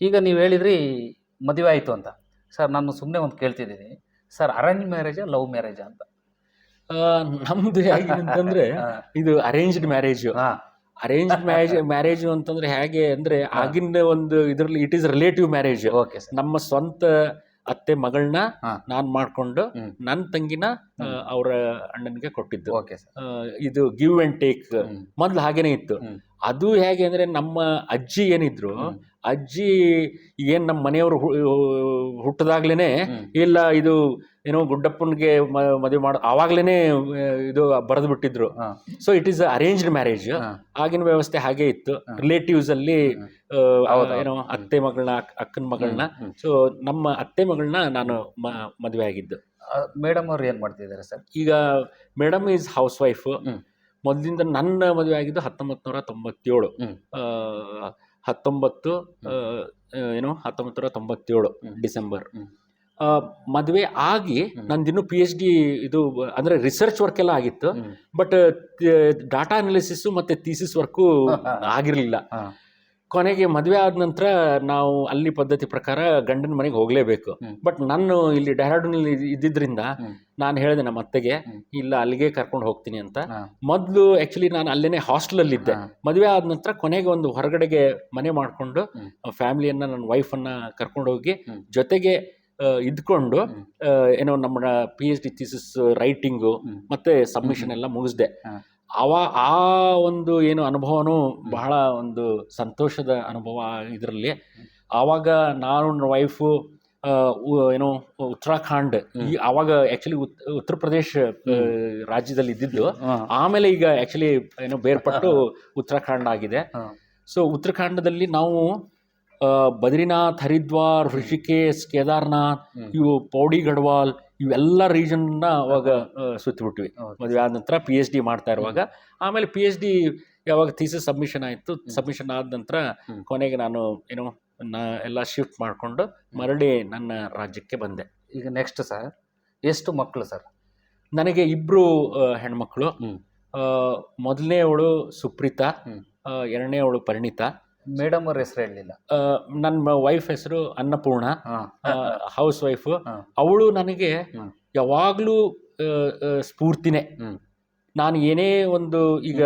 ಈಗ ನೀವು ಹೇಳಿದ್ರಿ ಮದುವೆ ಆಯಿತು ಅಂತ. ಸರ್ ನಾನು ಸುಮ್ಮನೆ ಒಂದು ಕೇಳ್ತಿದ್ದೀನಿ. ಸರ್ ಅರೇಂಜ್ ಮ್ಯಾರೇಜಾ ಲವ್ ಮ್ಯಾರೇಜಾ ಅಂತ. ನಮ್ದು ಹೇಗೆ ಅಂತಂದ್ರೆ ಇದು arranged marriage arrange marriage marriage ಅಂತಂದ್ರೆ ಹೇಗೆ ಅಂದ್ರೆ ಆಗಿನ ಒಂದು ಇದ್ರಲ್ಲಿ it is relative marriage okay ನಮ್ಮ ಸ್ವಂತ ಅತ್ತೆ ಮಗಳನ್ನ ನಾನು ಮಾಡ್ಕೊಂಡು. ನನ್ನ ತಂಗಿನ ಅವರ ಅಣ್ಣನಿಗೆ ಕೊಟ್ಟಿದ್ದು. ಓಕೆ ಸರ್ ಇದು ಗಿವ್ ಅಂಡ್ ಟೇಕ್. ಮೊದ್ಲು ಹಾಗೇನೆ ಇತ್ತು. ಅದು ಹೇಗೆ ಅಂದ್ರೆ ನಮ್ಮ ಅಜ್ಜಿ ಏನಿದ್ರು. ಅಜ್ಜಿ ಏನ್ ನಮ್ಮ ಮನೆಯವರು ಹುಟ್ಟದಾಗ್ಲೇನೆ ಇಲ್ಲ ಇದು ಏನೋ ಗುಡ್ಡಪ್ಪನ್ಗೆ ಮದುವೆ ಮಾಡ ಆವಾಗ್ಲೇನೆ ಇದು ಬರೆದು ಬಿಟ್ಟಿದ್ರು. So it is arranged marriage ಆಗಿನ ವ್ಯವಸ್ಥೆ ಹಾಗೆ ಇತ್ತು. ರಿಲೇಟಿವ್ಸ್ ಅಲ್ಲಿ. ಏನೋ ಅತ್ತೆ ಮಗಳನ್ನ ಅಕ್ಕನ ಮಗಳನ್ನ. ಸೊ ನಮ್ಮ ಅತ್ತೆ ಮಗಳನ್ನ ನಾನು ಮದುವೆ ಆಗಿದ್ದು. ಮೇಡಮ್ ಅವ್ರು ಏನು ಮಾಡ್ತಿದ್ದಾರೆ ಸರ್? ಈಗ ಮೇಡಮ್ ಈಸ್ ಹೌಸ್ ವೈಫ್. ಮೊದಲಿಂದ ನನ್ನ ಮದುವೆ ಆಗಿದ್ದು ಹತ್ತೊಂಬತ್ತು ನೂರ ತೊಂಬತ್ತೇಳು ಹತ್ತೊಂಬತ್ತು ಏನು ಹತ್ತೊಂಬತ್ತು ನೂರ ತೊಂಬತ್ತೇಳು. ಡಿಸೆಂಬರ್. ಮದುವೆ ಆಗಿ ನಂದು ನಂದಿನ್ನು ಪಿ ಎಚ್ ಡಿ ಇದು ಅಂದ್ರೆ ರಿಸರ್ಚ್ ವರ್ಕ್ ಎಲ್ಲ ಆಗಿತ್ತು. ಬಟ್ ಡಾಟಾ ಅನಾಲಿಸಿಸ್ ಮತ್ತೆ ಥೀಸಿಸ್ ವರ್ಕು ಆಗಿರಲಿಲ್ಲ. ಕೊನೆಗೆ ಮದುವೆ ಆದ ನಂತರ ನಾವು ಅಲ್ಲಿ ಪದ್ಧತಿ ಪ್ರಕಾರ ಗಂಡನ ಮನೆಗೆ ಹೋಗಲೇಬೇಕು ಬಟ್ ನಾನು ಇಲ್ಲಿ ಡೆಹ್ರಾಡೂನಲ್ಲಿ ಇದ್ದಿದ್ರಿಂದ. ನಾನು ಹೇಳಿದೆ ನಮ್ಮ ಅತ್ತೆಗೆ ಇಲ್ಲ ಅಲ್ಲಿಗೆ ಕರ್ಕೊಂಡು ಹೋಗ್ತೀನಿ ಅಂತ. ಮೊದಲು ಆ್ಯಕ್ಚುಲಿ ನಾನು ಅಲ್ಲೇನೆ ಹಾಸ್ಟೆಲಲ್ಲಿ ಇದ್ದೆ ಹಾ. ಮದುವೆ ಆದ ನಂತರ ಕೊನೆಗೆ ಒಂದು ಹೊರಗಡೆಗೆ ಮನೆ ಮಾಡಿಕೊಂಡು. ಫ್ಯಾಮಿಲಿಯನ್ನ ನನ್ನ ವೈಫನ್ನು ಕರ್ಕೊಂಡು ಹೋಗಿ ಜೊತೆಗೆ ಇದ್ಕೊಂಡು ಏನೋ ನಮ್ಮ P H D thesis writing. ಮತ್ತೆ ಸಬ್ಮಿಷನ್ ಎಲ್ಲ ಮುಗಿಸ್ದೆ. ಅವ ಆ ಒಂದು ಏನು ಅನುಭವನೂ ಬಹಳ ಒಂದು ಸಂತೋಷದ ಅನುಭವ ಇದರಲ್ಲಿ. ಆವಾಗ ನಾನು ನನ್ನ ವೈಫು ಏನು ಉತ್ತರಾಖಂಡ್ ಈ ಆವಾಗ ಆ್ಯಕ್ಚುಲಿ ಉತ್ತರ ಪ್ರದೇಶ ರಾಜ್ಯದಲ್ಲಿ ಇದ್ದಿದ್ದು. ಆಮೇಲೆ ಈಗ ಆ್ಯಕ್ಚುಲಿ ಏನು ಬೇರ್ಪಟ್ಟು ಉತ್ತರಾಖಂಡ್ ಆಗಿದೆ. ಸೊ ಉತ್ತರಾಖಂಡದಲ್ಲಿ ನಾವು ಬದ್ರಿನಾಥ್ ಹರಿದ್ವಾರ್ ಋಷಿಕೇಶ್ ಕೇದಾರ್ನಾಥ್ ಇವು ಪೌಡಿ ಗಡ್ವಾಲ್ ಇವೆಲ್ಲ ರೀಜನ್ನ ಅವಾಗ ಸುತ್ತಿಬಿಟ್ವಿ. ಮದುವೆ ಆದ ನಂತರ ಪಿ ಎಚ್ ಡಿ ಮಾಡ್ತಾ ಇರುವಾಗ. ಆಮೇಲೆ ಪಿ ಎಚ್ ಡಿ ಯಾವಾಗ ಥೀಸಿಸ್ ಸಬ್ಮಿಷನ್ ಆಯಿತು ಸಬ್ಮಿಷನ್ ಆದ ನಂತರ ಕೊನೆಗೆ ನಾನು ಏನೋ ನಾ ಎಲ್ಲ ಶಿಫ್ಟ್ ಮಾಡಿಕೊಂಡು ಮರಳಿ ನನ್ನ ರಾಜ್ಯಕ್ಕೆ ಬಂದೆ. ಈಗ ನೆಕ್ಸ್ಟ್ ಸರ್ ಎಷ್ಟು ಮಕ್ಕಳು ಸರ್ ನನಗೆ ಇಬ್ಬರು ಹೆಣ್ಮಕ್ಳು. ಮೊದಲನೇ ಅವಳು ಸುಪ್ರೀತಾ ಎರಡನೇ ಅವಳು ಪರಿಣಿತಾ. ಮೇಡಮ್ ಅವ್ರ ಹೆಸರು ಹೇಳಲಿಲ್ಲ ನನ್ನ ವೈಫ್ ಹೆಸರು ಅನ್ನಪೂರ್ಣ. ಹೌಸ್ ವೈಫ್ ಅವಳು ನನಗೆ ಯಾವಾಗಲೂ ಸ್ಫೂರ್ತಿನೇ. ನಾನು ಏನೇ ಒಂದು ಈಗ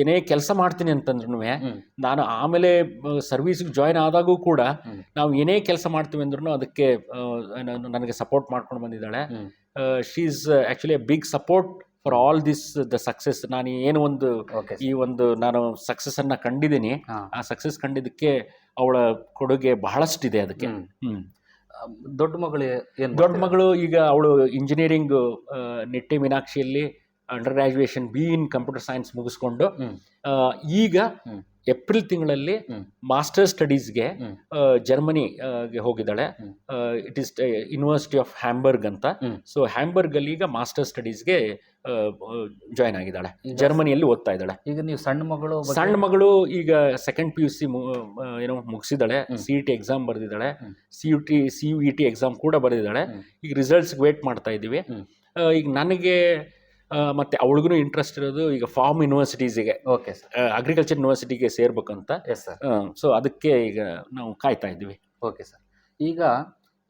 ಏನೇ ಕೆಲಸ ಮಾಡ್ತೀನಿ ಅಂತಂದ್ರೂ ನಾನು ಆಮೇಲೆ ಸರ್ವಿಸ್ಗೆ ಜಾಯ್ನ್ ಆದಾಗೂ ಕೂಡ ನಾವು ಏನೇ ಕೆಲಸ ಮಾಡ್ತೀವಿ ಅಂದ್ರೂ ಅದಕ್ಕೆ ನನಗೆ ಸಪೋರ್ಟ್ ಮಾಡ್ಕೊಂಡು ಬಂದಿದ್ದಾಳೆ. She is actually a big support for all this the success ನಾನು ಏನು ಒಂದು ಈ ಒಂದು ನಾನು ಸಕ್ಸಸ್ಸನ್ನು ಕಂಡಿದ್ದೀನಿ ಆ ಸಕ್ಸಸ್ ಕಂಡಿದ್ದಕ್ಕೆ ಅವಳ ಕೊಡುಗೆ ಬಹಳಷ್ಟಿದೆ ಅದಕ್ಕೆ. ದೊಡ್ಡ ಮಗಳು ದೊಡ್ಡ ಮಗಳು ಈಗ ಅವಳು engineering Nitte ಮೀನಾಕ್ಷಿಯಲ್ಲಿ under graduation B in computer science ಮುಗಿಸ್ಕೊಂಡು ಈಗ. ಏಪ್ರಿಲ್ ತಿಂಗಳಲ್ಲಿ ಮಾಸ್ಟರ್ ಸ್ಟಡೀಸ್ಗೆ ಜರ್ಮನಿಗೆ ಜರ್ಮನಿ ಹೋಗಿದ್ದಾಳೆ. It is university of Hamburg ಅಂತ. ಸೊ ಹ್ಯಾಂಬರ್ಗ್ ಅಲ್ಲಿ ಈಗ ಮಾಸ್ಟರ್ ಸ್ಟಡೀಸ್ಗೆ ಜಾಯ್ನ್ ಆಗಿದ್ದಾಳೆ. ಜರ್ಮನಿಯಲ್ಲಿ ಓದ್ತಾ ಇದ್ದಾಳೆ. ಈಗ ನೀವು ಸಣ್ಣ ಮಗಳು ಸಣ್ಣ ಮಗಳು ಈಗ ಸೆಕೆಂಡ್ ಪಿ ಯು ಸಿ ಏನೋ ಮುಗಿಸಿದ್ದಾಳೆ. C E T exam ಬರೆದಿದ್ದಾಳೆ. C U T C U E T exam ಕೂಡ ಬರೆದಿದ್ದಾಳೆ. ಈಗ ರಿಸಲ್ಟ್ಸ್ಗೆ ವೇಟ್ ಮಾಡ್ತಾ ಇದ್ದೀವಿ. ಈಗ ನನಗೆ ಮತ್ತೆ ಅವಳಿಗೂ ಇಂಟ್ರೆಸ್ಟ್ ಇರೋದು ಈಗ ಫಾರ್ಮ್ ಯೂನಿವರ್ಸಿಟೀಸಿಗೆ ಓಕೆ ಸರ್ ಅಗ್ರಿಕಲ್ಚರ್ ಯೂನಿವರ್ಸಿಟಿಗೆ ಸೇರ್ಬೇಕಂತ. ಎಸ್ ಸರ್ ಸೊ ಅದಕ್ಕೆ ಈಗ ನಾವು ಕಾಯ್ತಾ ಇದ್ದೀವಿ. ಓಕೆ ಸರ್ ಈಗ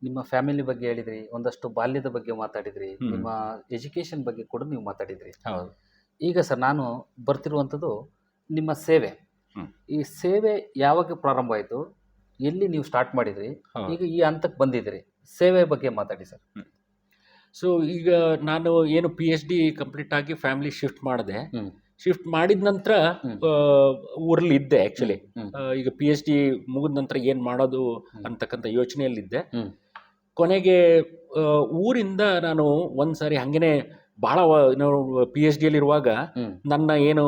ನಿಮ್ಮ ಫ್ಯಾಮಿಲಿ ಬಗ್ಗೆ ಹೇಳಿದ್ರಿ ಒಂದಷ್ಟು ಬಾಲ್ಯದ ಬಗ್ಗೆ ಮಾತಾಡಿದ್ರಿ ನಿಮ್ಮ ಎಜುಕೇಶನ್ ಬಗ್ಗೆ ಕೂಡ ನೀವು ಮಾತಾಡಿದ್ರಿ. ಹೌದು. ಈಗ ಸರ್ ನಾನು ಬರ್ತಿರುವಂಥದ್ದು ನಿಮ್ಮ ಸೇವೆ. ಈ ಸೇವೆ ಯಾವಾಗ ಪ್ರಾರಂಭ ಆಯಿತು ಎಲ್ಲಿ ನೀವು ಸ್ಟಾರ್ಟ್ ಮಾಡಿದ್ರಿ ಈಗ ಈ ಹಂತಕ್ಕೆ ಬಂದಿದ್ರಿ ಸೇವೆ ಬಗ್ಗೆ ಮಾತಾಡಿ ಸರ್ ಸೊ ಈಗ ನಾನು ಏನು ಪಿ ಎಚ್ ಡಿ ಕಂಪ್ಲೀಟ್ ಆಗಿ ಫ್ಯಾಮಿಲಿ ಶಿಫ್ಟ್ ಮಾಡಿದೆ. ಶಿಫ್ಟ್ ಮಾಡಿದ ನಂತರ ಊರಲ್ಲಿ ಇದ್ದೆ ಆ್ಯಕ್ಚುಲಿ ಈಗ ಪಿ ಎಚ್ ಡಿ ಮುಗಿದ ನಂತರ ಏನು ಮಾಡೋದು ಅಂತಕ್ಕಂಥ ಯೋಚನೆಯಲ್ಲಿದ್ದೆ. ಕೊನೆಗೆ ಊರಿಂದ ನಾನು ಒಂದು ಸಾರಿ ಹಾಗೇನೆ ಭಾಳ ಪಿ ಎಚ್ ಡಿಯಲ್ಲಿರುವಾಗ. ನನ್ನ ಏನು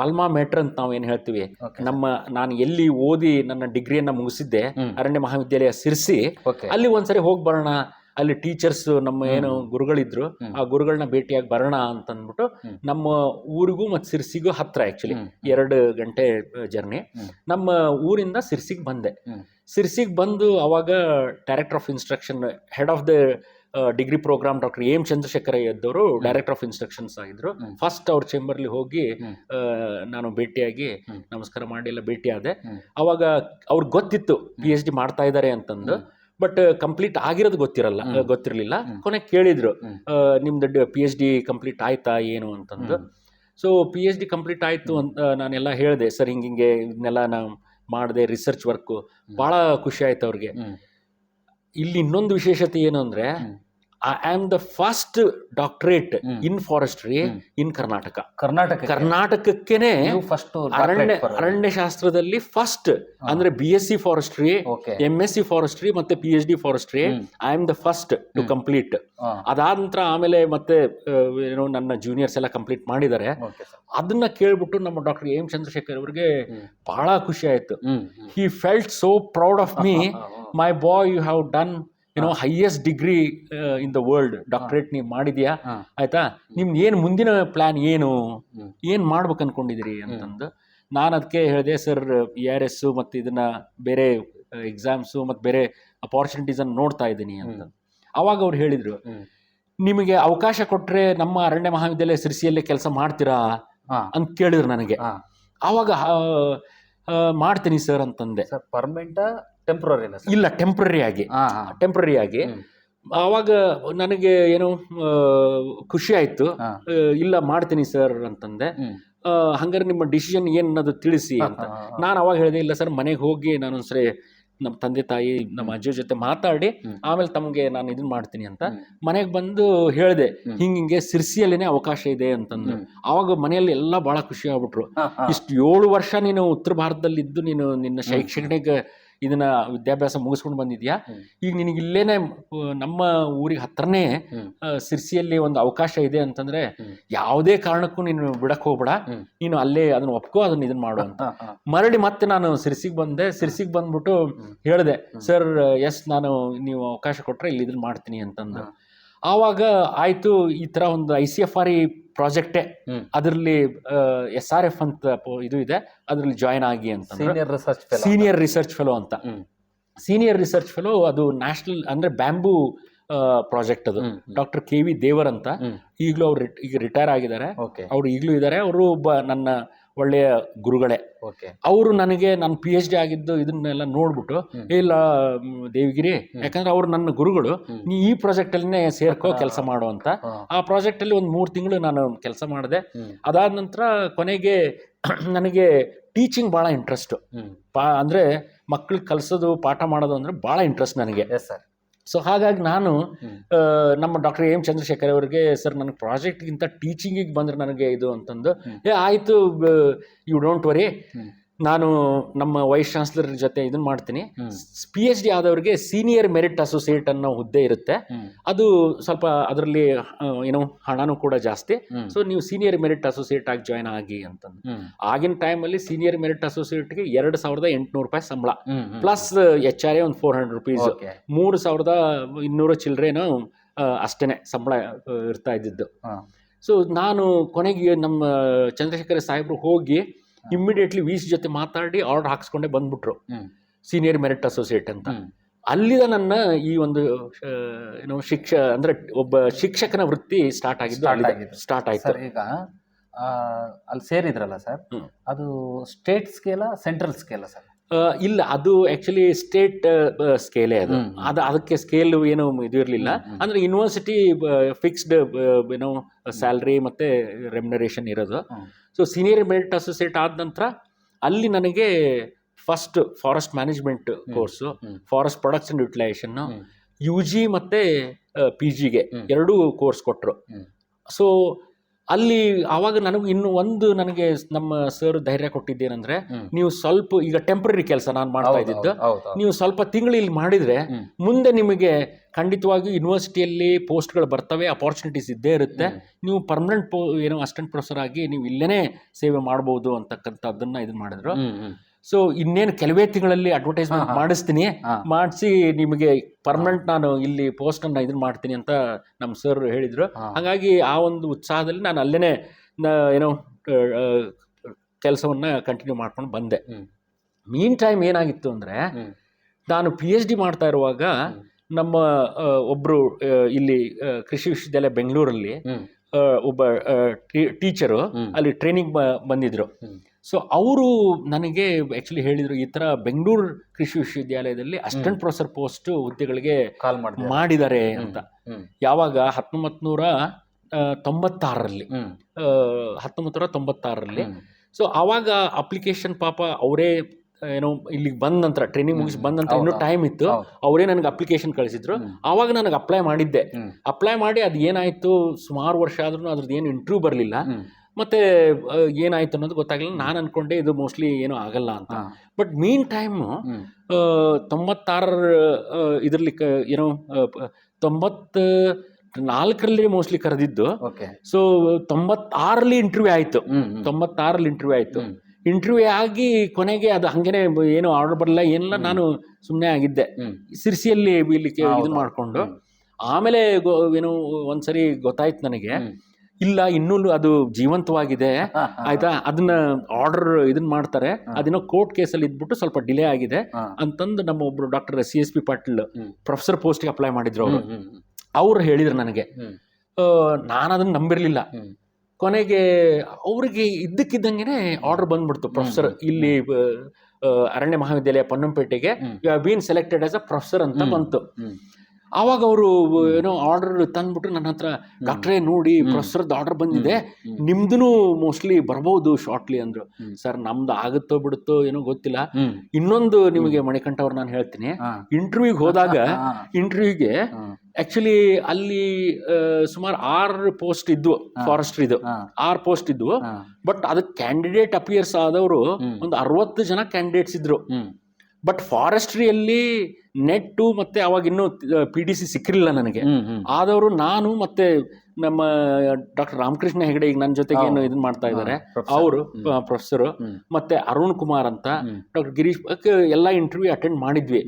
ಆಲ್ಮಾ ಮೆಟ್ರ್ ಅಂತ ನಾವು ಏನು ಹೇಳ್ತೀವಿ ನಮ್ಮ ನಾನು ಎಲ್ಲಿ ಓದಿ ನನ್ನ ಡಿಗ್ರಿಯನ್ನು ಮುಗಿಸಿದ್ದೆ ಅರಣ್ಯ ಮಹಾವಿದ್ಯಾಲಯ ಸಿರ್ಸಿ ಅಲ್ಲಿ ಒಂದ್ಸರಿ ಹೋಗಿ ಬರೋಣ ಅಲ್ಲಿ ಟೀಚರ್ಸ್ ನಮ್ಮ ಏನು ಗುರುಗಳಿದ್ರು. ಆ ಗುರುಗಳನ್ನ ಭೇಟಿಯಾಗಿ ಬರೋಣ ಅಂತ ಅಂದ್ಬಿಟ್ಟು ನಮ್ಮ ಊರಿಗೂ ಮತ್ತು ಸಿರ್ಸಿಗೂ ಹತ್ರ ಆ್ಯಕ್ಚುಲಿ. ಎರಡು ಗಂಟೆ ಜರ್ನಿ ನಮ್ಮ ಊರಿಂದ ಸಿರ್ಸಿಗೆ ಬಂದೆ. ಸಿರ್ಸಿಗೆ ಬಂದು ಅವಾಗ director of instruction head of the degree program doctor M Chandrashekhara ಎದ್ದವರು director of instructions ಆಗಿದ್ರು. ಫಸ್ಟ್ ಅವ್ರ ಚೇಂಬರ್ಲಿ ಹೋಗಿ ನಾನು ಭೇಟಿಯಾಗಿ ನಮಸ್ಕಾರ ಮಾಡಿ ಎಲ್ಲ ಭೇಟಿಯಾದೆ. ಅವಾಗ ಅವ್ರಿಗೆ ಗೊತ್ತಿತ್ತು ಪಿ ಎಚ್ ಡಿ ಮಾಡ್ತಾ ಇದ್ದಾರೆ ಅಂತಂದು. ಬಟ್ ಕಂಪ್ಲೀಟ್ ಆಗಿರೋದು ಗೊತ್ತಿರಲ್ಲ. ಗೊತ್ತಿರಲಿಲ್ಲ. ಕೊನೆ ಕೇಳಿದ್ರು ನಿಮ್ದು ಪಿ ಎಚ್ ಡಿ ಕಂಪ್ಲೀಟ್ ಆಯ್ತಾ ಏನು ಅಂತಂದು. So P H D complete ಆಯಿತು ಅಂತ ನಾನೆಲ್ಲ ಹೇಳಿದೆ ಸರ್ ಹಿಂಗೆ ಹಿಂಗೆ ಇದನ್ನೆಲ್ಲ ನಾನು ಮಾಡಿದೆ ರಿಸರ್ಚ್ ವರ್ಕು ಭಾಳ ಖುಷಿ ಆಯ್ತು ಅವ್ರಿಗೆ. ಇಲ್ಲಿ ಇನ್ನೊಂದು ವಿಶೇಷತೆ ಏನು ಅಂದರೆ. I am the first doctorate. In forestry. In Karnataka Karnataka ಕರ್ನಾಟಕಕ್ಕೇನೆ first ಅರಣ್ಯ ಶಾಸ್ತ್ರದಲ್ಲಿ ಫಸ್ಟ್ ಅಂದ್ರೆ B S C forestry M S C forestry ಮತ್ತೆ P H D forestry. I am the first to. Complete ಅದಾದ ನಂತರ ಆಮೇಲೆ ಮತ್ತೆ ಏನೋ ನನ್ನ ಜೂನಿಯರ್ಸ್ ಎಲ್ಲ ಕಂಪ್ಲೀಟ್ ಮಾಡಿದ್ದಾರೆ. ಅದನ್ನ ಕೇಳ್ಬಿಟ್ಟು ನಮ್ಮ ಡಾಕ್ಟರ್ ಎಂ ಚಂದ್ರಶೇಖರ್ ಅವರಿಗೆ. ಬಹಳ ಖುಷಿ ಆಯ್ತು. He felt so proud of me my boy you have done you know highest degree in the world doctorate ನೀವು ಮಾಡಿದ್ಯಾ. ಆಯ್ತಾ? ನಿಮ್ದು ಏನು ಮುಂದಿನ ಪ್ಲಾನ್ ಏನು. ಏನು ಮಾಡ್ಬೇಕು ಅನ್ಕೊಂಡಿದ್ದೀರಿ ಅಂತಂದು ನಾನು ಅದಕ್ಕೆ ಹೇಳಿದೆ ಸರ್ ಇ ಆರ್ ಎಸ್ಸು ಮತ್ತು ಇದನ್ನ ಬೇರೆ ಎಕ್ಸಾಮ್ಸು ಮತ್ತು ಬೇರೆ ಅಪಾರ್ಚುನಿಟೀಸನ್ನು ನೋಡ್ತಾ ಇದ್ದೀನಿ ಅಂತ. ಅವಾಗ ಅವ್ರು ಹೇಳಿದರು ನಿಮಗೆ ಅವಕಾಶ ಕೊಟ್ಟರೆ ನಮ್ಮ ಅರಣ್ಯ ಮಹಾವಿದ್ಯಾಲಯ ಸಿರಿಸಿಯಲ್ಲೇ ಕೆಲಸ ಮಾಡ್ತೀರಾ? ಅಂತ ಕೇಳಿದ್ರು ನನಗೆ. ಆವಾಗ ಮಾಡ್ತೀನಿ ಸರ್ ಅಂತಂದೆ. ಸರ್ ಪರ್ಮನೆಂಟಾ ಟೆಂಪ್ರರಿನ ಸರ್. ಇಲ್ಲ ಟೆಂಪ್ರರಿ ಆಗಿ. ಟೆಂಪ್ರರಿ ಆಗಿ. ಆವಾಗ ನನಗೆ ಏನು ಖುಷಿ ಆಯಿತು. ಇಲ್ಲ ಮಾಡ್ತೀನಿ ಸರ್ ಅಂತಂದೆ. ಹಂಗಾರೆ ನಿಮ್ಮ ಡಿಸಿಷನ್ ಏನು ಅನ್ನೋದು ತಿಳಿಸಿ ಅಂತ. ನಾನು ಅವಾಗ ಹೇಳಿದೆ ಇಲ್ಲ ಸರ್ ಮನೆಗೆ ಹೋಗಿ ನಾನು ಸರಿ ನಮ್ಮ ತಂದೆ ತಾಯಿ ನಮ್ಮ ಅಜ್ಜಿ ಜೊತೆ ಮಾತಾಡಿ. ಆಮೇಲೆ ತಮಗೆ ನಾನು ಇದನ್ನ ಮಾಡ್ತೀನಿ ಅಂತ. ಮನೆಗೆ ಬಂದು ಹೇಳಿದೆ. ಹಿಂಗ ಹಿಂಗೆ ಸಿರ್ಸಿಯಲ್ಲೇನೆ ಅವಕಾಶ ಇದೆ ಅಂತಂದು. ಅವಾಗ ಮನೆಯಲ್ಲಿ ಎಲ್ಲ ಬಹಳ ಖುಷಿ ಆಗ್ಬಿಟ್ರು. ಇಷ್ಟು ಏಳು ವರ್ಷ ನೀನು ಉತ್ತರ ಭಾರತದಲ್ಲಿ ಇದ್ದು ನೀನು ನಿನ್ನ ಶೈಕ್ಷಣಿಕ ಇದನ್ನ ವಿದ್ಯಾಭ್ಯಾಸ ಮುಗಿಸ್ಕೊಂಡು ಬಂದಿದ್ಯಾ ಈಗ ನಿನಗೆ ಇಲ್ಲೇನೆ ನಮ್ಮ ಊರಿಗೆ ಹತ್ರನೇ. ಸಿರ್ಸಿಯಲ್ಲಿ ಒಂದು ಅವಕಾಶ ಇದೆ ಅಂತಂದ್ರೆ. ಯಾವುದೇ ಕಾರಣಕ್ಕೂ ನೀನು ಬಿಡಕ್ ಹೋಗ್ಬೇಡ ನೀನು ಅಲ್ಲೇ ಅದನ್ನ ಒಪ್ಕೋ ಅದನ್ನ ಇದನ್ನ ಮಾಡು ಅಂತ. ಮರಳಿ ಮತ್ತೆ ನಾನು ಸಿರ್ಸಿಗೆ ಬಂದೆ ಸಿರ್ಸಿಗೆ ಬಂದ್ಬಿಟ್ಟು. ಹೇಳಿದೆ ಸರ್ ಎಸ್ ನಾನು ನೀವು ಅವಕಾಶ ಕೊಟ್ರೆ ಇಲ್ಲಿ ಇದನ್ನ ಮಾಡ್ತೀನಿ ಅಂತಂದು. ಆವಾಗ ಆಯಿತು ಈ ತರ ಒಂದು I C F R E ಪ್ರಾಜೆಕ್ಟೇ. ಅದರಲ್ಲಿ ಎಸ್ ಆರ್ ಎಫ್ ಅಂತ ಇದು ಇದೆ. ಅದರಲ್ಲಿ ಜಾಯಿನ್ ಆಗಿ ಅಂತ. Senior research fellow senior research fellow ಅಂತ. ಸೀನಿಯರ್ ರಿಸರ್ಚ್ ಫೆಲೋ ಅದು ನ್ಯಾಷನಲ್ ಅಂದ್ರೆ ಬ್ಯಾಂಬೂ ಪ್ರಾಜೆಕ್ಟ್ ಅದು. ಡಾಕ್ಟರ್ ಕೆ ವಿ ದೇವರ್ ಅಂತ. ಈಗಲೂ ಅವ್ರು ಈಗ ರಿಟೈರ್ ಆಗಿದ್ದಾರೆ. ಅವ್ರು ಅವರು ಈಗಲೂ ಇದ್ದಾರೆ. ಅವರು ಒಬ್ಬ ನನ್ನ ಒಳ್ಳೆಯ ಗುರುಗಳೇ. ಓಕೆ. ಅವರು ನನಗೆ ನಾನು ಪಿ ಎಚ್ ಡಿ ಆಗಿದ್ದು ಇದನ್ನೆಲ್ಲ ನೋಡ್ಬಿಟ್ಟು ಇಲ್ಲ ದೇವಿಗಿರಿ ಯಾಕಂದ್ರೆ ಅವ್ರು ನನ್ನ ಗುರುಗಳು ನೀ ಈ ಪ್ರಾಜೆಕ್ಟಲ್ಲೇ ಸೇರ್ಕೋ ಕೆಲಸ ಮಾಡು ಅಂತ. ಆ ಆ ಪ್ರಾಜೆಕ್ಟಲ್ಲಿ ಒಂದು ಮೂರು ತಿಂಗಳು ನಾನು ಕೆಲಸ ಮಾಡಿದೆ. ಅದಾದ ನಂತರ ಕೊನೆಗೆ ನನಗೆ ಟೀಚಿಂಗ್ ಭಾಳ ಇಂಟ್ರೆಸ್ಟು ಪಾ ಅಂದರೆ ಮಕ್ಳಿಗೆ ಕಲಿಸೋದು ಪಾಠ ಮಾಡೋದು ಅಂದರೆ ಭಾಳ ಇಂಟ್ರೆಸ್ಟ್ ನನಗೆ. ಎಸ್ ಸರ್ ಸೊ ಹಾಗಾಗಿ ನಾನು ನಮ್ಮ ಡಾಕ್ಟರ್ ಎಂ ಚಂದ್ರಶೇಖರ್ ಅವರಿಗೆ ಸರ್ ನನಗೆ ಪ್ರಾಜೆಕ್ಟ್ಗಿಂತ ಟೀಚಿಂಗಿಗೆ ಬಂದರೆ ನನಗೆ ಇದು ಅಂತಂದು. ಏ ಆಯಿತು ಯು ಡೋಂಟ್ ವರಿ. ನಾನು ನಮ್ಮ ವೈಸ್ ಚಾನ್ಸಲರ್ ಜೊತೆ ಇದನ್ನ ಮಾಡ್ತೀನಿ. ಪಿ ಎಚ್ ಡಿ ಆದವರಿಗೆ ಸೀನಿಯರ್ ಮೆರಿಟ್ ಅಸೋಸಿಯೇಟ್ ಅನ್ನೋ ಹುದ್ದೆ ಇರುತ್ತೆ. ಅದು ಸ್ವಲ್ಪ ಅದರಲ್ಲಿ ಏನೋ ಹಣನೂ ಕೂಡ ಜಾಸ್ತಿ. ಸೊ ನೀವು ಸೀನಿಯರ್ ಮೆರಿಟ್ ಅಸೋಸಿಯೇಟ್ ಆಗಿ ಜಾಯ್ನ್ ಆಗಿ ಅಂತ ಆಗಿನ ಟೈಮಲ್ಲಿ ಸೀನಿಯರ್ ಮೆರಿಟ್ ಅಸೋಸಿಯೇಟ್ಗೆ ಎರಡು ಸಾವಿರದ ಎಂಟುನೂರು ರೂಪಾಯಿ ಸಂಬಳ. ಪ್ಲಸ್ ಎಚ್ ಆರ್ ಎ ಒಂದು ಫೋರ್ ಹಂಡ್ರೆಡ್ ರುಪೀಸ್ ಮೂರು ಸಾವಿರದ ಇನ್ನೂರು ಚಿಲ್ಲರೆನೋ ಅಷ್ಟೇನೆ ಸಂಬಳ ಇರ್ತಾ ಇದ್ದಿದ್ದು. ಸೊ ನಾನು ಕೊನೆಗೆ ನಮ್ಮ ಚಂದ್ರಶೇಖರ ಸಾಹೇಬರು ಹೋಗಿ ಇಮ್ಮಿಡಿಯೇಟ್ಲಿ ವಿ ಸಿ ಜೊತೆ ಮಾತಾಡಿ ಆರ್ಡರ್ ಹಾಕ್ಸ್ಕೊಂಡೆ ಬಂದ್ಬಿಟ್ರು. ಸೀನಿಯರ್ ಮೆರಿಟ್ ಅಸೋಸಿಯೇಟ್ ಅಂತ. ಅಲ್ಲಿಂದ ನನ್ನ ಈ ಒಂದು ಏನೋ ಶಿಕ್ಷ ಅಂದ್ರೆ ಒಬ್ಬ ಶಿಕ್ಷಕನ ವೃತ್ತಿ ಸ್ಟಾರ್ಟ್ ಆಗಿದ್ದು. ಸ್ಟಾರ್ಟ್ ಆಯ್ತು. ಸರ್ ಈಗ ಅಲ್ಲಿ ಸೇರಿದ್ರಲ್ಲ ಸರ್? ಅದು ಸ್ಟೇಟ್ ಸ್ಕೇಲ ಸೆಂಟ್ರಲ್ ಸ್ಕೇಲ ಸರ್? ಇಲ್ಲ ಅದು ಆಕ್ಚುಲಿ ಸ್ಟೇಟ್ ಸ್ಕೇಲೇ ಅದು. ಅದು ಅದಕ್ಕೆ ಸ್ಕೇಲ್ ಏನು ಇದು ಇರಲಿಲ್ಲ. ಅಂದ್ರೆ ಯೂನಿವರ್ಸಿಟಿ ಫಿಕ್ಸ್ಡ್ ಏನೋ ಸ್ಯಾಲ್ರಿ ಮತ್ತೆ ರೆಮ್ಯುನರೇಷನ್ ಇರೋದು. ಸೊ ಸೀನಿಯರ್ ಮೆರಿಟ್ ಅಸೋಸಿಯೇಟ್ ಆದ ನಂತರ ಅಲ್ಲಿ ನನಗೆ first forest management course forest production utilization. U G ಮತ್ತು ಪಿ ಜಿಗೆ. ಎರಡೂ ಕೋರ್ಸ್ ಕೊಟ್ಟರು. ಸೊ ಅಲ್ಲಿ ಆವಾಗ ನನಗೆ ಇನ್ನು ಒಂದು ನನಗೆ ನಮ್ಮ ಸರ್ ಧೈರ್ಯ ಕೊಟ್ಟಿದ್ದೇನೆಂದ್ರೆ. ನೀವು ಸ್ವಲ್ಪ ಈಗ ಟೆಂಪ್ರರಿ ಕೆಲಸ ನಾನು ಮಾಡ್ತಾ ಇದ್ದಿದ್ದು. ನೀವು ಸ್ವಲ್ಪ ತಿಂಗಳು ಇಲ್ಲಿ ಮಾಡಿದ್ರೆ. ಮುಂದೆ ನಿಮಗೆ ಖಂಡಿತವಾಗಿ ಯೂನಿವರ್ಸಿಟಿಯಲ್ಲಿ ಪೋಸ್ಟ್ಗಳು ಬರ್ತವೆ ಅಪಾರ್ಚುನಿಟೀಸ್ ಇದ್ದೇ ಇರುತ್ತೆ ನೀವು ಪರ್ಮನೆಂಟ್ ಪೋ ಏನೋ ಅಸಿಸ್ಟೆಂಟ್ ಪ್ರೊಫೆಸರ್ ಆಗಿ ನೀವು ಇಲ್ಲೇನೇ ಸೇವೆ ಮಾಡ್ಬೋದು ಅಂತಕ್ಕಂಥದ್ದನ್ನ ಇದನ್ನ ಮಾಡಿದ್ರು. ಸೊ ಇನ್ನೇನು ಕೆಲವೇ ತಿಂಗಳಲ್ಲಿ ಅಡ್ವರ್ಟೈಸ್ಮೆಂಟ್. ಮಾಡಿಸ್ತೀನಿ. ಮಾಡಿಸಿ ನಿಮಗೆ ಪರ್ಮನೆಂಟ್ ನಾನು ಇಲ್ಲಿ ಪೋಸ್ಟನ್ನು ಇದನ್ನ ಮಾಡ್ತೀನಿ ಅಂತ ನಮ್ಮ ಸರ್ ಹೇಳಿದ್ರು. ಹಾಗಾಗಿ ಆ ಒಂದು ಉತ್ಸಾಹದಲ್ಲಿ ನಾನು ಅಲ್ಲೇ ಏನೋ ಕೆಲಸವನ್ನ ಕಂಟಿನ್ಯೂ ಮಾಡ್ಕೊಂಡು ಬಂದೆ. ಮೀನ್ ಟೈಮ್ ಏನಾಗಿತ್ತು ಅಂದರೆ ನಾನು ಪಿ ಎಚ್ ಡಿ ಮಾಡ್ತಾ ಇರುವಾಗ ನಮ್ಮ ಒಬ್ಬರು ಒಬ್ರು ಇಲ್ಲಿ ಕೃಷಿ ವಿಶ್ವವಿದ್ಯಾಲಯ ಬೆಂಗಳೂರಲ್ಲಿ ಒಬ್ಬ ಟೀಚರು ಅಲ್ಲಿ ಟ್ರೈನಿಂಗ್ ಬಂದಿದ್ರು. ಸೊ ಅವರು ನನಗೆ ಆ್ಯಕ್ಚುಲಿ ಹೇಳಿದರು ಈ ಥರ ಬೆಂಗಳೂರು ಕೃಷಿ ವಿಶ್ವವಿದ್ಯಾಲಯದಲ್ಲಿ ಅಸಿಸ್ಟೆಂಟ್ ಪ್ರೊಫೆಸರ್ ಪೋಸ್ಟ್ ಹುದ್ದೆಗಳಿಗೆ ಕಾಲ್ ಮಾಡಿದೆ ಮಾಡಿದ್ದಾರೆ ಅಂತ. ಯಾವಾಗ? ಹತ್ತೊಂಬತ್ತು ನೂರ ತೊಂಬತ್ತಾರರಲ್ಲಿ. ಹತ್ತೊಂಬತ್ತು ನೂರ ತೊಂಬತ್ತಾರರಲ್ಲಿ. ಸೊ ಆವಾಗ ಅಪ್ಲಿಕೇಶನ್ ಪಾಪ ಅವರೇ ಏನೋ ಇಲ್ಲಿಗೆ ಬಂದ ನಂತರ ಟ್ರೈನಿಂಗ್ ಮುಗಿಸಿ ಬಂದ ನಂತರ ಇನ್ನೂ ಟೈಮ್ ಇತ್ತು. ಅವರೇ ನನಗೆ ಅಪ್ಲಿಕೇಶನ್ ಕಳಿಸಿದ್ರು. ಆವಾಗ ನನಗೆ ಅಪ್ಲೈ ಮಾಡಿದ್ದೆ. ಅಪ್ಲೈ ಮಾಡಿ ಅದು ಏನಾಯಿತು? ಸುಮಾರು ವರ್ಷ ಆದ್ರೂ ಅದ್ರದ್ದು ಏನು ಇಂಟರ್ವ್ಯೂ ಬರಲಿಲ್ಲ. ಮತ್ತೆ ಏನಾಯ್ತು ಅನ್ನೋದು ಗೊತ್ತಾಗಲಿಲ್ಲ. ನಾನು ಅನ್ಕೊಂಡೆ ಇದು ಮೋಸ್ಟ್ಲಿ ಏನೂ ಆಗಲ್ಲ ಅಂತ. ಬಟ್ ಮೀನ್ ಟೈಮ್ ತೊಂಬತ್ತಾರ ತೊಂಬತ್ತಾರರ ಇದರಲ್ಲಿ ಕ ಏನೋ ತೊಂಬತ್ ತೊಂಬತ್ತ ನಾಲ್ಕರಲ್ಲಿ ಮೋಸ್ಟ್ಲಿ ಕರೆದಿದ್ದು. ಸೊ ತೊಂಬತ್ತಾರಲ್ಲಿ ಇಂಟರ್ವ್ಯೂ ಆಯಿತು. ತೊಂಬತ್ತಾರಲ್ಲಿ ಇಂಟರ್ವ್ಯೂ ಆಯಿತು. ಇಂಟರ್ವ್ಯೂ ಆಗಿ ಕೊನೆಗೆ ಅದು ಹಂಗೇನೆ ಏನು ಆರ್ಡರ್ ಬರಲ್ಲ ಏನಿಲ್ಲ ನಾನು ಸುಮ್ಮನೆ ಆಗಿದ್ದೆ. ಸಿರ್ಸಿಯಲ್ಲಿ ಇಲ್ಲಿ ಇದು ಇದನ್ನ ಮಾಡಿಕೊಂಡು. ಆಮೇಲೆ ಏನೋ ಒಂದ್ಸರಿ ಗೊತ್ತಾಯ್ತು ನನಗೆ. ಇಲ್ಲ ಇನ್ನೂ ಅದು ಜೀವಂತವಾಗಿದೆ. ಆಯ್ತಾ? ಅದನ್ನ ಆರ್ಡರ್ ಇದನ್ನ ಮಾಡ್ತಾರೆ. ಅದನ್ನ ಕೋರ್ಟ್ ಕೇಸಲ್ಲಿ ಇದ್ಬಿಟ್ಟು ಸ್ವಲ್ಪ ಡಿಲೇ ಆಗಿದೆ. ಅಂತಂದು ನಮ್ಮ ಒಬ್ರು doctor C S P Patil. Professor ಪೋಸ್ಟ್ಗೆ ಅಪ್ಲೈ ಮಾಡಿದ್ರು ಅವರು. ಅವ್ರು ಹೇಳಿದ್ರು ನನಗೆ. ನಾನು ಅದನ್ನ ನಂಬಿರಲಿಲ್ಲ. ಕೊನೆಗೆ ಅವ್ರಿಗೆ ಇದ್ದಕ್ಕಿದ್ದಂಗೆ ಆರ್ಡರ್ ಬಂದ್ಬಿಡ್ತು ಪ್ರೊಫೆಸರ್ ಇಲ್ಲಿ ಅರಣ್ಯ ಮಹಾವಿದ್ಯಾಲಯ ಪೊನ್ನಂಪೇಟೆಗೆ. You have been selected as a professor ಅಂತ ಬಂತು. ಆವಾಗ ಅವರು ಏನೋ ಆರ್ಡರ್ ತಂದ್ಬಿಟ್ಟು ನನ್ನ ಹತ್ರ ಡಾಕ್ಟ್ರೇ ನೋಡಿ. ಪ್ರೊಫೆಸರ್ದು ಆರ್ಡರ್ ಬಂದಿದೆ. ನಿಮ್ದು ಮೋಸ್ಟ್ಲಿ ಬರ್ಬೋದು ಶಾರ್ಟ್ಲಿ ಅಂದ್ರು. ಸರ್ ನಮ್ದು ಆಗುತ್ತೋ ಬಿಡುತ್ತೋ ಏನೋ ಗೊತ್ತಿಲ್ಲ. ಇನ್ನೊಂದು ನಿಮಗೆ ಮಣಿಕಂಠ ಅವ್ರು ನಾನು ಹೇಳ್ತೀನಿ. ಇಂಟರ್ವ್ಯೂಗೆ ಹೋದಾಗ. ಇಂಟರ್ವ್ಯೂಗೆ ಆಕ್ಚುಲಿ ಅಲ್ಲಿ ಸುಮಾರು ಆರು ಪೋಸ್ಟ್ ಇದ್ವು ಫಾರೆಸ್ಟ್ರಿದು ಇದು ಆರು ಪೋಸ್ಟ್ ಇದ್ವು ಬಟ್ ಅದಕ್ಕೆ ಕ್ಯಾಂಡಿಡೇಟ್ ಅಪಿಯರ್ಸ್ ಆದವರು. ಒಂದು ಅರವತ್ತು ಜನ ಕ್ಯಾಂಡಿಡೇಟ್ಸ್ ಇದ್ರು. ಬಟ್ ಫಾರೆಸ್ಟ್ರಿಯಲ್ಲಿ ನೆಟ್ಟು ಮತ್ತೆ ಅವಾಗ ಇನ್ನೂ ಪಿ ಡಿ ಸಿ ಸಿಕ್ಕಿರಲಿಲ್ಲ ನನಗೆ. ಆದವರು ನಾನು ಮತ್ತೆ ನಮ್ಮ ಡಾಕ್ಟರ್ ರಾಮಕೃಷ್ಣ ಹೆಗಡೆ ಈಗ ನನ್ನ ಜೊತೆಗೆ ಏನು ಇದನ್ನ ಮಾಡ್ತಾ ಇದ್ದಾರೆ. ಅವರು ಪ್ರೊಫೆಸರ್ ಮತ್ತೆ ಅರುಣ್ ಕುಮಾರ್ ಅಂತ ಡಾಕ್ಟರ್ ಗಿರೀಶ್ ಎಲ್ಲ ಇಂಟರ್ವ್ಯೂ ಅಟೆಂಡ್ ಮಾಡಿದ್ವಿ.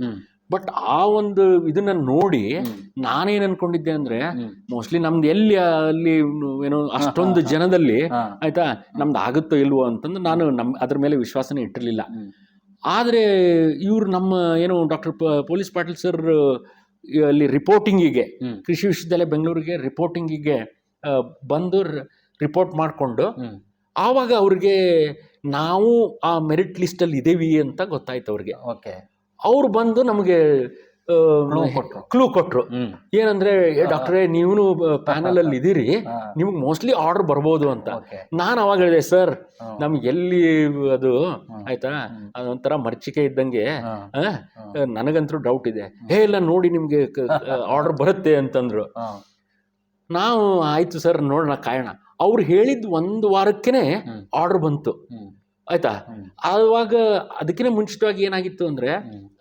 ಬಟ್ ಆ ಒಂದು ಇದನ್ನ ನೋಡಿ. ನಾನೇನ್ ಅನ್ಕೊಂಡಿದ್ದೆ ಅಂದ್ರೆ ಮೋಸ್ಟ್ಲಿ ನಮ್ದು ಎಲ್ಲಿ ಅಲ್ಲಿ ಏನೋ ಅಷ್ಟೊಂದು ಜನದಲ್ಲಿ. ಆಯ್ತಾ ನಮ್ದು ಆಗುತ್ತೋ ಇಲ್ವೋ ಅಂತಂದು ನಾನು ನಮ್ ಅದ್ರ ಮೇಲೆ ವಿಶ್ವಾಸನೇ ಇಟ್ಟಿರಲಿಲ್ಲ. ಆದರೆ ಇವರು ನಮ್ಮ ಏನು ಡಾಕ್ಟರ್ ಪೊಲೀಸ್ ಪಾಟೀಲ್ ಸರ್ ಅಲ್ಲಿ ರಿಪೋರ್ಟಿಂಗಿಗೆ. ಕೃಷಿ ವಿಶ್ವವಿದ್ಯಾಲಯ ಬೆಂಗಳೂರಿಗೆ ರಿಪೋರ್ಟಿಂಗಿಗೆ ಬಂದು ರಿಪೋರ್ಟ್ ಮಾಡಿಕೊಂಡು ಆವಾಗ ಅವ್ರಿಗೆ ನಾವು ಆ ಮೆರಿಟ್ ಲಿಸ್ಟಲ್ಲಿ ಇದ್ದೀವಿ ಅಂತ ಗೊತ್ತಾಯ್ತು ಅವ್ರಿಗೆ ಓಕೆ ಅವ್ರು ಬಂದು ನಮಗೆ. ಕ್ಲೂ ಕೊಟ್ರು. ಏನಂದ್ರೆ ಡಾಕ್ಟರ್ ನೀವು ಪ್ಯಾನಲ್ ಅಲ್ಲಿ ಇದ್ದೀರಿ ಹಾ. ನಿಮ್ಗೆ ಮೋಸ್ಟ್ಲಿ ಆರ್ಡರ್ ಬರ್ಬೋದು ಅಂತ. ನಾನು ಅವಾಗ ಹೇಳಿದೆ ಸರ್. ನಮ್ಗೆ ಎಲ್ಲಿ ಅದು. ಆಯ್ತಾ. ಅದೊಂಥರ ಮರ್ಚಿಕೆ ಇದ್ದಂಗೆ ನನಗಂತೂ ಡೌಟ್ ಇದೆ. ಹೇ ಇಲ್ಲ ನೋಡಿ ನಿಮ್ಗೆ ಆರ್ಡರ್ ಬರುತ್ತೆ ಅಂತಂದ್ರು. ನಾವು ಆಯ್ತು ಸರ್ ನೋಡೋಣ ಕಾಯೋಣ. ಅವ್ರು ಹೇಳಿದ್ ಒಂದು ವಾರಕ್ಕೇನೆ ಆರ್ಡರ್ ಬಂತು. ಆಯ್ತಾ? ಆವಾಗ ಅದಕ್ಕಿಂತ ಮುಂಚಿತವಾಗಿ ಏನಾಗಿತ್ತು ಅಂದ್ರೆ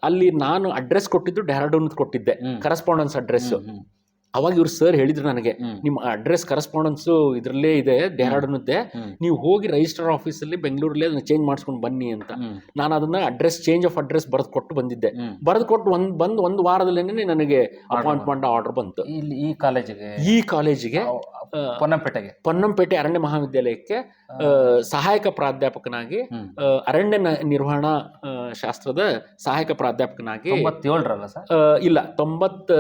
ಅಲ್ಲಿ ನಾನು ಅಡ್ರೆಸ್ ಕೊಟ್ಟಿದ್ದು ಡೆಹ್ರಾಡೂನ್ ಕೊಟ್ಟಿದ್ದೆ. Correspondence address. ಅವಾಗ ಇವ್ರು ಸರ್ ಹೇಳಿದ್ರು ನನಗೆ ನಿಮ್ಮ ಅಡ್ರೆಸ್ ಕರೆಸ್ಪಾಂಡೆನ್ಸು ಇದರಲ್ಲೇ ಇದೆ ಡೆಹ್ರಾಡೂನದ್ದೇ. ನೀವು ಹೋಗಿ ರಿಜಿಸ್ಟರ್ ಆಫೀಸಲ್ಲಿ ಬೆಂಗಳೂರಲ್ಲಿ ಅದನ್ನ ಚೇಂಜ್ ಮಾಡಿಸ್ಕೊಂಡು ಬನ್ನಿ ಅಂತ. ನಾನು ಅದನ್ನ ಅಡ್ರೆಸ್ ಚೇಂಜ್ ಆಫ್ ಅಡ್ರೆಸ್ ಬರೆದು ಕೊಟ್ಟು ಬಂದಿದ್ದೆ. ಬರೆದು ಕೊಟ್ಟು ಒಂದು ಬಂದು ಒಂದು ವಾರದಲ್ಲೇನೆ ನನಗೆ ಅಪಾಯಿಂಟ್ಮೆಂಟ್ ಆರ್ಡರ್ ಬಂತು. ಇಲ್ಲಿ ಈ ಕಾಲೇಜಿಗೆ? ಈ ಕಾಲೇಜಿಗೆ ಪೊನ್ನಂಪೇಟೆಗೆ? ಪೊನ್ನಂಪೇಟೆ ಅರಣ್ಯ ಮಹಾವಿದ್ಯಾಲಯಕ್ಕೆ ಸಹಾಯಕ ಪ್ರಾಧ್ಯಾಪಕನಾಗಿ ಅರಣ್ಯ ನಿರ್ವಹಣಾ ಶಾಸ್ತ್ರದ ಸಹಾಯಕ ಪ್ರಾಧ್ಯಾಪಕನಾಗಿ ತೊಂಬತ್ತೇಳರಲ್ಲ ಸರ್? ಇಲ್ಲ ತೊಂಬತ್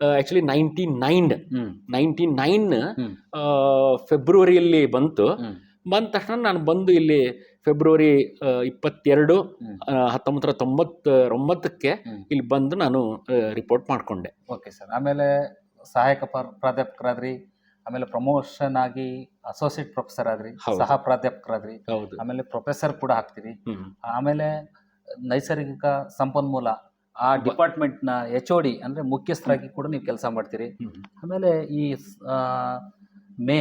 actually ninety nine ninety nine ಫೆಬ್ರವರಿಯಲ್ಲಿ ಬಂತು. ಬಂದ ತಕ್ಷಣ ನಾನು ಬಂದು ಇಲ್ಲಿ ಫೆಬ್ರವರಿ ಇಪ್ಪತ್ತೆರಡು ಹತ್ತೊಂಬತ್ತರ ತೊಂಬತ್ತೊಂಬತ್ತಕ್ಕೆ. ಇಲ್ಲಿ ಬಂದು ನಾನು ರಿಪೋರ್ಟ್ ಮಾಡಿಕೊಂಡೆ. Okay sir. ಆಮೇಲೆ ಸಹಾಯಕ ಪ್ರ- ಪ್ರಾಧ್ಯಾಪಕರಾದ್ರಿ ಆಮೇಲೆ ಪ್ರಮೋಷನ್ ಆಗಿ ಅಸೋಸಿಯೇಟ್ ಪ್ರೊಫೆಸರ್ ಆದ್ರಿ ಸಹ ಪ್ರಾಧ್ಯಾಪಕರಾದ್ರಿ ಹೌದು. ಆಮೇಲೆ ಪ್ರೊಫೆಸರ್ ಕೂಡ ಹಾಕ್ತೀರಿ ಆಮೇಲೆ ನೈಸರ್ಗಿಕ ಸಂಪನ್ಮೂಲ ಆ ಡಿಪಾರ್ಟ್ಮೆಂಟ್ನ ಎಚ್ ಒ ಡಿ ಅಂದರೆ ಮುಖ್ಯಸ್ಥರಾಗಿ ಕೂಡ ನೀವು ಕೆಲಸ ಮಾಡ್ತೀರಿ. ಆಮೇಲೆ ಈ ಮೇ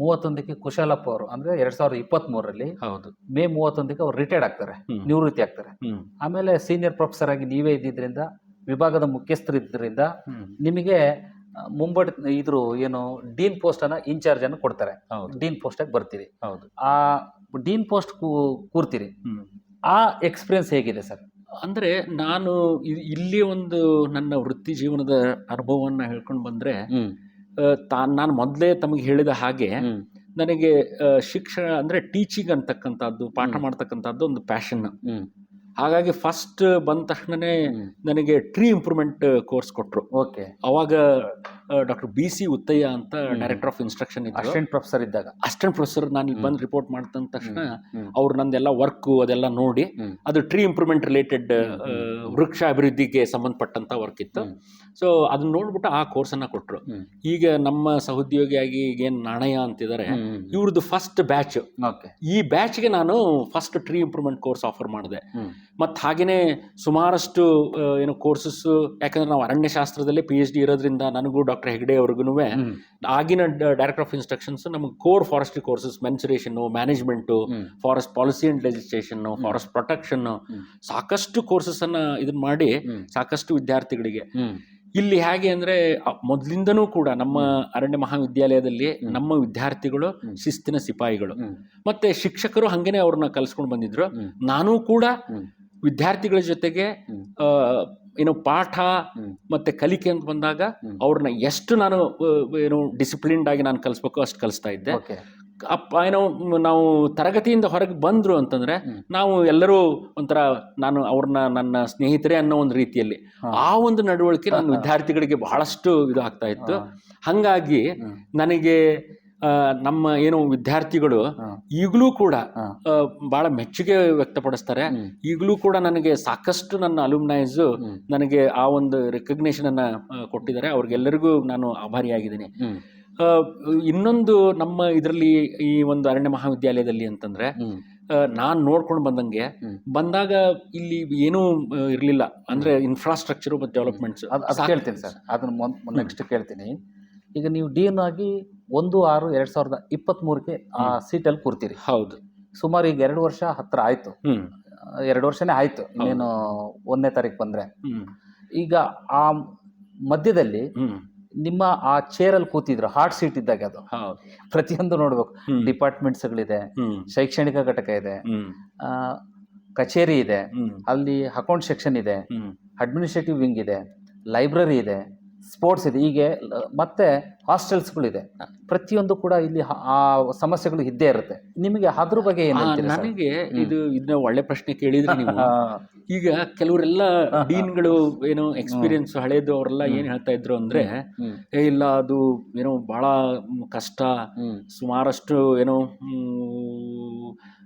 ಮೂವತ್ತೊಂದಕ್ಕೆ ಕುಶಾಲಪ್ಪ ಅವರು ಅಂದ್ರೆ ಎರಡ್ ಸಾವಿರದ ಇಪ್ಪತ್ತ್ಮೂರರಲ್ಲಿ ಹೌದು. ಮೇ ಮೂವತ್ತೊಂದಕ್ಕೆ ಅವ್ರು ರಿಟೈರ್ಡ್ ಆಗ್ತಾರೆ ನಿವೃತ್ತಿ ಆಗ್ತಾರೆ. ಆಮೇಲೆ ಸೀನಿಯರ್ ಪ್ರೊಫೆಸರ್ ಆಗಿ ನೀವೇ ಇದ್ದಿದ್ದರಿಂದ ವಿಭಾಗದ ಮುಖ್ಯಸ್ಥರಿದ್ದರಿಂದ ಇದ್ದರಿಂದ ನಿಮಗೆ ಮುಂಬಡ ಇದ್ರು ಏನು ಡೀನ್ ಪೋಸ್ಟನ ಇನ್ಚಾರ್ಜ್ ಅನ್ನು ಕೊಡ್ತಾರೆ. ಹೌದು. ಡೀನ್ ಆಗಿ ಬರ್ತೀರಿ. ಹೌದು. ಆ ಡೀನ್ ಪೋಸ್ಟ್ ಕೂರ್ತೀರಿ. ಆ ಎಕ್ಸ್ಪೀರಿಯನ್ಸ್ ಹೇಗಿದೆ ಸರ್? ಅಂದ್ರೆ ನಾನು ಇಲ್ಲಿ ಒಂದು ನನ್ನ ವೃತ್ತಿ ಜೀವನದ ಅನುಭವವನ್ನು ಹೇಳ್ಕೊಂಡು ಬಂದರೆ ತಾ ನಾನು ಮೊದಲೇ ತಮಗೆ ಹೇಳಿದ ಹಾಗೆ ನನಗೆ ಶಿಕ್ಷಣ ಅಂದ್ರೆ ಟೀಚಿಂಗ್ ಅಂತಕ್ಕಂಥದ್ದು ಪಾಠ. ಮಾಡ್ತಕ್ಕಂಥದ್ದು ಒಂದು ಪ್ಯಾಷನ್. ಹಾಗಾಗಿ ಫಸ್ಟ್ ಬಂದ ತಕ್ಷಣನೇ ನನಗೆ ಟ್ರೀ ಇಂಪ್ರೂವ್ಮೆಂಟ್ ಕೋರ್ಸ್ ಕೊಟ್ಟರು ಓಕೆ. ಅವಾಗ ಡಾಕ್ಟರ್ ಬಿ ಸಿ ಉತ್ತಯ್ಯ ಅಂತ director of instruction assistant professor ಇದ್ದಾಗ ಅಸಿಸ್ಟೆಂಟ್ ಪ್ರೊಫೆಸರ್ ನಾನು ಇಲ್ಲಿ. ಬಂದು ರಿಪೋರ್ಟ್ ಮಾಡ್ತಂದ ತಕ್ಷಣ. ಅವ್ರು ನಂದೆಲ್ಲ ವರ್ಕ್ ಅದೆಲ್ಲ ನೋಡಿ. ಅದು ಟ್ರೀ ಇಂಪ್ರೂವ್ಮೆಂಟ್ ರಿಲೇಟೆಡ್. ವೃಕ್ಷ ಅಭಿವೃದ್ಧಿಗೆ ಸಂಬಂಧಪಟ್ಟಂತ ವರ್ಕ್ ಇತ್ತು. ಸೊ ಅದನ್ನ ನೋಡ್ಬಿಟ್ಟು ಆ ಕೋರ್ಸನ್ನು ಕೊಟ್ಟರು ಹ್ಮ್. ಈಗ ನಮ್ಮ ಸಹೋದ್ಯೋಗಿಯಾಗಿ ಏನು ನಾಣಯ ಅಂತಿದ್ದಾರೆ. ಇವ್ರದ್ದು ಫಸ್ಟ್ ಬ್ಯಾಚ್ ಈ ಬ್ಯಾಚ್ಗೆ ನಾನು first tree improvement course offer ಮಾಡಿದೆ. ಮತ್ತು ಹಾಗೆಯೇ ಸುಮಾರಷ್ಟು ಏನು ಕೋರ್ಸಸ್ ಯಾಕಂದ್ರೆ ನಾವು ಅರಣ್ಯಶಾಸ್ತ್ರದಲ್ಲೇ ಪಿ ಎಚ್ ಡಿ ಇರೋದ್ರಿಂದ ನನಗೂ ಡಾಕ್ಟರ್ ಹೆಗ್ಡೆ ಅವ್ರಿಗೂ ಆಗಿನ ಡೈರೆಕ್ಟರ್ ಆಫ್ ಇನ್ಸ್ಟ್ರಕ್ಷನ್ಸ್ ನಮಗೆ core forestry courses mensuration management. Forest policy and legislation forest protection ಸಾಕಷ್ಟು ಕೋರ್ಸಸ್ ಅನ್ನ ಇದನ್ನ ಮಾಡಿ. ಸಾಕಷ್ಟು ವಿದ್ಯಾರ್ಥಿಗಳಿಗೆ. ಇಲ್ಲಿ ಹೇಗೆ ಅಂದ್ರೆ ಮೊದಲಿಂದನೂ ಕೂಡ ನಮ್ಮ ಅರಣ್ಯ ಮಹಾವಿದ್ಯಾಲಯದಲ್ಲಿ ನಮ್ಮ ವಿದ್ಯಾರ್ಥಿಗಳು. ಶಿಸ್ತಿನ ಸಿಪಾಯಿಗಳು. ಮತ್ತೆ ಶಿಕ್ಷಕರು ಹಂಗೇನೆ ಅವ್ರನ್ನ ಕಲ್ಸ್ಕೊಂಡು ಬಂದಿದ್ರು. ನಾನು ಕೂಡ. ವಿದ್ಯಾರ್ಥಿಗಳ ಜೊತೆಗೆ. ಏನು ಪಾಠ. ಮತ್ತೆ ಕಲಿಕೆ ಅಂತ ಬಂದಾಗ. ಅವ್ರನ್ನ ಎಷ್ಟು ನಾನು ಏನು ಡಿಸಿಪ್ಲಿನ್ಡ್ ಆಗಿ ನಾನು ಕಲಿಸ್ಬೇಕು ಅಷ್ಟು ಕಲಿಸ್ತಾ ಇದ್ದೆ. ಅಪ್ಪ ಏನೋ ನಾವು ತರಗತಿಯಿಂದ ಹೊರಗೆ ಬಂದರು ಅಂತಂದ್ರೆ ನಾವು ಎಲ್ಲರೂ ಒಂಥರ ನಾನು ಅವ್ರನ್ನ ನನ್ನ ಸ್ನೇಹಿತರೇ ಅನ್ನೋ ಒಂದು ರೀತಿಯಲ್ಲಿ ಆ ಒಂದು ನಡವಳಿಕೆ ನನ್ನ ವಿದ್ಯಾರ್ಥಿಗಳಿಗೆ ಬಹಳಷ್ಟು ಇದು ಆಗ್ತಾ ಇತ್ತು. ಹಂಗಾಗಿ ನನಗೆ ನಮ್ಮ ಏನು ವಿದ್ಯಾರ್ಥಿಗಳು. ಈಗಲೂ ಕೂಡ. ಬಹಳ ಮೆಚ್ಚುಗೆ ವ್ಯಕ್ತಪಡಿಸ್ತಾರೆ. ಈಗಲೂ ಕೂಡ ನನಗೆ ಸಾಕಷ್ಟು ನನ್ನ ಅಲುಮ್ನೈಸು ನನಗೆ ಆ ಒಂದು ರೆಕಗ್ನೇಷನ್ ಅನ್ನ ಕೊಟ್ಟಿದ್ದಾರೆ. ಅವ್ರಿಗೆಲ್ಲರಿಗೂ ನಾನು ಆಭಾರಿಯಾಗಿದ್ದೀನಿ. ಇನ್ನೊಂದು ನಮ್ಮ ಇದರಲ್ಲಿ ಈ ಒಂದು ಅರಣ್ಯ ಮಹಾವಿದ್ಯಾಲಯದಲ್ಲಿ ಅಂತಂದ್ರೆ. ನಾನು ನೋಡ್ಕೊಂಡು ಬಂದಂಗೆ ಬಂದಾಗ ಇಲ್ಲಿ ಏನೂ ಇರಲಿಲ್ಲ. ಅಂದ್ರೆ ಇನ್ಫ್ರಾಸ್ಟ್ರಕ್ಚರ್ ಮತ್ತು ಡೆವಲಪ್ಮೆಂಟ್ಸ್ ಅದ್ ಅದ್ ಕೇಳ್ತೀನಿ ಸರ್. ಅದನ್ನ ನೆಕ್ಸ್ಟ್ ಕೇಳ್ತೀನಿ. ಈಗ ನೀವು ಡೀನ್ ಆಗಿ ಒಂದು ಆರು ಎರಡ್ ಸಾವಿರದ ಇಪ್ಪತ್ತ್ ಮೂರಕ್ಕೆ ಆ ಸೀಟಲ್ಲಿ ಕೂರ್ತೀರಿ. ಹೌದು. ಸುಮಾರು ಈಗ ಎರಡು ವರ್ಷ ಹತ್ರ ಆಯ್ತು. ಎರಡು ವರ್ಷನೇ ಆಯ್ತು. ಇನ್ನೇನು ಒಂದನೇ ತಾರೀಕು ಬಂದ್ರೆ. ಈಗ ಆ ಮಧ್ಯದಲ್ಲಿ ನಿಮ್ಮ ಆ ಚೇರಲ್ಲಿ ಕೂತಿದ್ರು ಹಾರ್ಟ್ ಸೀಟ್ ಇದ್ದಾಗ ಅದು. ಪ್ರತಿಯೊಂದು ನೋಡ್ಬೇಕು. ಡಿಪಾರ್ಟ್ಮೆಂಟ್ಸ್ ಡಿಪಾರ್ಟ್ಮೆಂಟ್ಸ್ಗಳಿದೆ ಶೈಕ್ಷಣಿಕ ಘಟಕ ಇದೆ ಆ, ಕಚೇರಿ ಇದೆ ಅಲ್ಲಿ ಅಕೌಂಟ್ ಸೆಕ್ಷನ್ ಇದೆ ಅಡ್ಮಿನಿಸ್ಟ್ರೇಟಿವ್ ವಿಂಗ್ ಇದೆ ಲೈಬ್ರರಿ ಇದೆ ಸ್ಪೋರ್ಟ್ಸ್ ಇದೆ. ಹೀಗೆ ಮತ್ತು ಹಾಸ್ಟೆಲ್ಸ್ಗಳಿದೆ. ಪ್ರತಿಯೊಂದು ಕೂಡ ಇಲ್ಲಿ ಆ ಸಮಸ್ಯೆಗಳು ಇದ್ದೇ ಇರುತ್ತೆ. ನಿಮಗೆ ಅದ್ರ ಬಗ್ಗೆ ಏನು ನನಗೆ ಇದು ಇದನ್ನ ಒಳ್ಳೆ ಪ್ರಶ್ನೆ ಕೇಳಿದ್ರೆ ನೀವು. ಈಗ ಕೆಲವರೆಲ್ಲ. ಡೀನ್ಗಳು ಏನು ಎಕ್ಸ್ಪೀರಿಯನ್ಸ್ ಹಳೇದು ಅವರೆಲ್ಲ. ಏನ್ ಹೇಳ್ತಾ ಇದ್ರು ಅಂದ್ರೆ ಏ ಇಲ್ಲ ಅದು ಏನೋ ಬಹಳ ಕಷ್ಟ. ಸುಮಾರಷ್ಟು ಏನೋ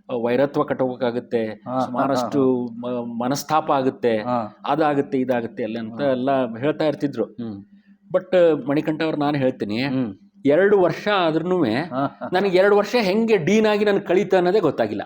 ವೈರತ್ವ ಕಟ್ಟಬೇಕಾಗುತ್ತೆ ಹಾ, ಸುಮಾರಷ್ಟು ಮನಸ್ತಾಪ ಆಗುತ್ತೆ ಅದಾಗುತ್ತೆ ಇದಾಗುತ್ತೆ ಎಲ್ಲ ಅಂತ ಎಲ್ಲ ಹೇಳ್ತಾ ಇರ್ತಿದ್ರು. ಬಟ್ ಮಣಿಕಂಠ ಅವ್ರು ನಾನು ಹೇಳ್ತೀನಿ ಎರಡು ವರ್ಷ ಆದ್ರೂ. ನನಗೆ ಎರಡು ವರ್ಷ ಹೆಂಗೆ ಡೀನ್ ಆಗಿ ನಾನು ಕಳೀತ ಅನ್ನೋದೇ ಗೊತ್ತಾಗಿಲ್ಲ.